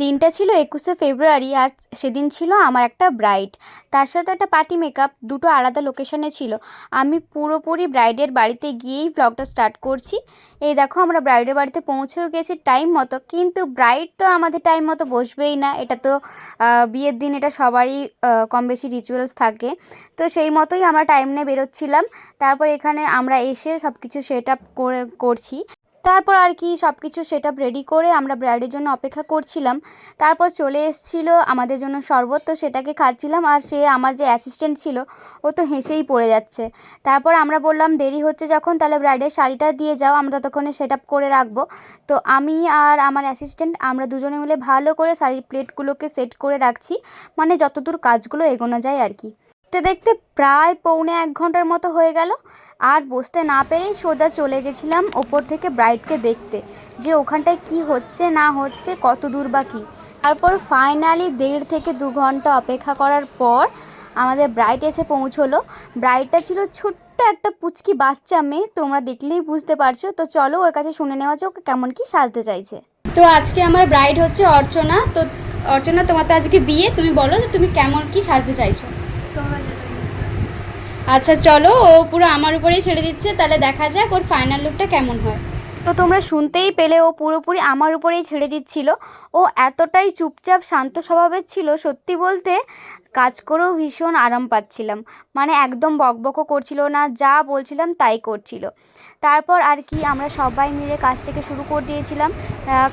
দিনটা ছিল একুশে ফেব্রুয়ারি আর সেদিন ছিল আমার একটা ব্রাইড। তার সাথে একটা পার্টি মেকআপ, দুটো আলাদা লোকেশনে ছিল। আমি পুরোপুরি ব্রাইডের বাড়িতে গিয়েই ভ্লগটা স্টার্ট করছি। এই দেখো আমরা ব্রাইডের বাড়িতে পৌঁছেও গেছি টাইম মতো, কিন্তু ব্রাইড তো আমাদের টাইম মতো বসবেই না। এটা তো বিয়ের দিন এটা সবারই কম বেশি রিচুয়ালস থাকে। তো সেই মতোই আমরা টাইম নিয়ে বেরোচ্ছিলাম। তারপর এখানে আমরা এসে সব কিছু সেট আপ করে, করছি। তারপর আর কি সব কিছু সেট আপ রেডি করে আমরা ব্রাইডের জন্য অপেক্ষা করছিলাম। তারপর চলে এসেছিল আমাদের জন্য শরবত, তো সেটাকে খাচ্ছিলাম আর সে আমার যে অ্যাসিস্ট্যান্ট ছিল, ও তো হেসেই পড়ে যাচ্ছে। তারপর আমরা বললাম, দেরি হচ্ছে যখন, তাহলে ব্রাইডের শাড়িটা দিয়ে যাও, আমরা ততক্ষণে সেট আপ করে রাখব। তো আমি আর আমার অ্যাসিস্ট্যান্ট আমরা দুজনে মিলে ভালো করে শাড়ির প্লেটগুলোকে সেট করে রাখছি। মানে যতদূর কাজগুলো এগোনো যায় আর কি। দেখতে দেখতে প্রায় পৌনে এক ঘণ্টার মতো হয়ে গেল। আর বসতে না পেরেই সোজা চলে গেছিলাম ওপর থেকে ব্রাইডকে দেখতে। যে ওখানটায় কি হচ্ছে, না হচ্ছে, কত দূর বা কী। তারপর ফাইনালি দেড় থেকে দু ঘণ্টা অপেক্ষা করার পর আমাদের ব্রাইড এসে পৌঁছলো। ব্রাইডটা ছিল ছোট্ট একটা পুচকি বাচ্চা মেয়ে, তোমরা দেখলেই বুঝতে পারছ। তো চলো ওর কাছে শুনে নেওয়া যাক ওকে কেমন কি সাজতে চাইছে। তো আজকে আমার ব্রাইড হচ্ছে অর্চনা। তো অর্চনা, তোমার তো আজকে বিয়ে। তুমি বলো তুমি কেমন কি সাজতে চাইছো। আচ্ছা চলো ও পুরো আমার উপরেই ছেড়ে দিচ্ছে তাহলে দেখা যাক ওর ফাইনাল লুকটা কেমন হয়। তো তোমরা শুনতেই পেলে ও পুরোপুরি আমার উপরেই ছেড়ে দিচ্ছিল। ও এতটাই চুপচাপ শান্ত স্বভাবের ছিল সত্যি বলতে কাজ করেও ভীষণ আরাম পাচ্ছিলাম। মানে একদম বকবকও করছিল না যা বলছিলাম তাই করছিল। তারপর আর কি আমরা সবাই মিলে কাজটাকে শুরু করে দিয়েছিলাম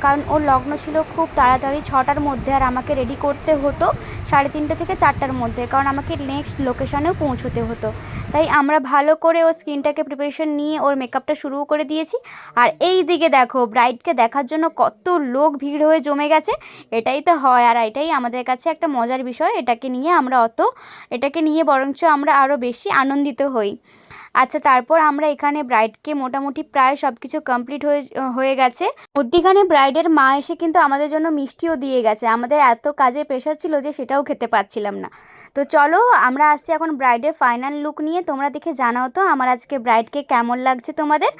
কারণ ওর লগ্ন ছিল খুব তাড়াতাড়ি ছটার মধ্যে আর আমাকে রেডি করতে হতো সাড়ে তিনটে থেকে চারটার মধ্যে, কারণ আমাকে নেক্সট লোকেশনেও পৌঁছতে হতো। তাই আমরা ভালো করে ওর স্কিনটাকে প্রিপারেশন নিয়ে ওর মেকআপটা শুরু করে দিয়েছি। আর এই দিকে দেখো ব্রাইডকে দেখার জন্য কত লোক ভিড় হয়ে জমে গেছে, এটাই তো হয় আর এটাই আমাদের কাছে একটা মজার বিষয়, এটাকে নিয়ে আমরা অত, এটাকে নিয়ে বরঞ্চ আমরা আরও বেশি আনন্দিত হই। আচ্ছা তারপর আমরা এখানে ব্রাইডকে মোটামুটি প্রায় সব কিছু কমপ্লিট হয়ে হয়ে গেছে। মধ্যিখানে ব্রাইডের মা এসে কিন্তু আমাদের জন্য মিষ্টিও দিয়ে গেছে। আমাদের এত কাজে প্রেশার ছিল যে সেটাও খেতে পাচ্ছিলাম না। তো চলো, আমরা আসছি এখন ব্রাইডের ফাইনাল লুক নিয়ে। তোমরা দেখে জানাও তো আমার আজকে ব্রাইডকে কেমন লাগছে তোমাদের।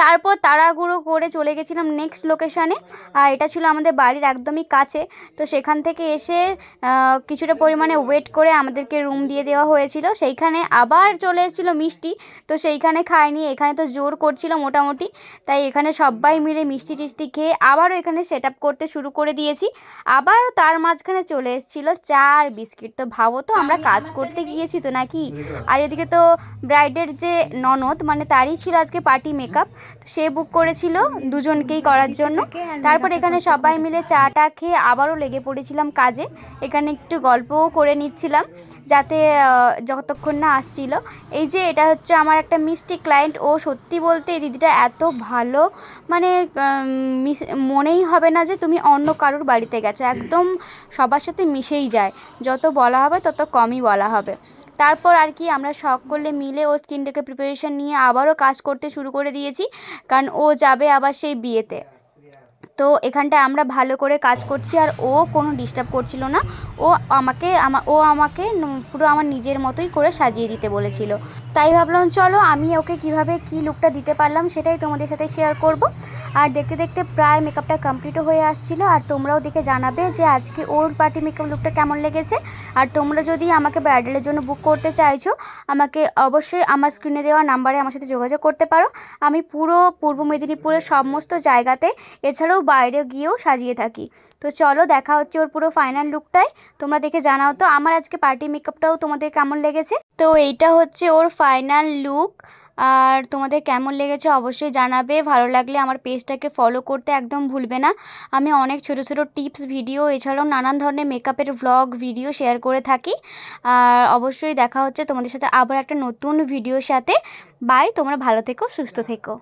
তারপর তাড়াহুড়ো করে চলে গেছিলাম নেক্সট লোকেশানে আর এটা ছিল আমাদের বাড়ির একদমই কাছে। তো সেখান থেকে এসে কিছুটা পরিমাণে ওয়েট করে আমাদেরকে রুম দিয়ে দেওয়া হয়েছিল। সেইখানে আবার চলে এসেছিল মিষ্টি। তো সেইখানে খাইনি, এখানে তো জোর করছিল মোটামুটি। তাই এখানে সবাই মিলে মিষ্টি টিষ্টি খেয়ে আবারও এখানে সেট আপ করতে শুরু করে দিয়েছি। আবারও তার মাঝখানে চলে এসেছিল চা আর বিস্কিট। তো ভাবো তো আমরা কাজ করতে গিয়েছি তো নাকি? আর এদিকে তো ব্রাইডের যে ননদ মানে তারই ছিল আজকে পার্টি মেকআপ সে বুক করেছিল দুজনকেই করার জন্য। তারপর এখানে সবাই মিলে চাটা খেয়ে আবারও লেগে পড়েছিলাম কাজে। এখানে একটু গল্পও করে নিচ্ছিলাম। যাতে যতক্ষণ না আসছিল। এই যে এটা হচ্ছে আমার একটা মিষ্টি ক্লায়েন্ট ও সত্যি বলতে এই দিদিটা এত ভালো মানে মনেই হবে না যে তুমি অন্য কারোর বাড়িতে গেছো। একদম সবার সাথে মিশেই যায়। যত বলা হবে তত কমই বলা হবে। তারপর আর কি আমরা সকলে মিলে ওর স্কিনটাকে প্রিপারেশন নিয়ে আবারও কাজ করতে শুরু করে দিয়েছি। কারণ ও যাবে আবার সেই বিয়েতে। তো এখানটায় আমরা ভালো করে কাজ করছি আর ও কোনো ডিস্টার্ব করছিল না। ও আমাকে, আমা, ও আমাকে পুরো আমার নিজের মতোই করে সাজিয়ে দিতে বলেছিল। তাই ভাবলাম, চলো আমি ওকে কীভাবে কি লুকটা দিতে পারলাম সেটাই তোমাদের সাথে শেয়ার করব। আর দেখতে দেখতে প্রায় মেকআপটা কমপ্লিটও হয়ে আসছিল। আর তোমরাও দেখে জানাবে যে আজকে ওর পার্টি মেকআপ লুকটা কেমন লেগেছে। আর তোমরা যদি আমাকে ব্রাইডালের জন্য বুক করতে চাইছো, আমাকে অবশ্যই আমার স্ক্রিনে দেওয়া নাম্বারে আমার সাথে যোগাযোগ করতে পারো। আমি পুরো পূর্ব মেদিনীপুরের সমস্ত জায়গাতে, এছাড়াও বাইরে গিয়েও সাজিয়ে থাকি। তো চলো দেখা হচ্ছে ওর পুরো ফাইনাল লুকটাই তোমরা দেখে জানাও তো আমার আজকে পার্টি মেকআপটাও তোমাদের কেমন লেগেছে? তো এইটা হচ্ছে ওর ফাইনাল লুক আর তোমাদের কেমন লেগেছে অবশ্যই জানাবে। ভালো লাগলে আমার পেজটাকে ফলো করতে একদম ভুলবে না। আমি অনেক ছোট ছোট টিপস ভিডিও এছাড়াও নানান ধরনের মেকআপের ভ্লগ ভিডিও শেয়ার করে থাকি। আর অবশ্যই দেখা হচ্ছে তোমাদের সাথে আবার একটা নতুন ভিডিওর সাথে। বাই তোমরা ভালো থেকো, সুস্থ থেকো।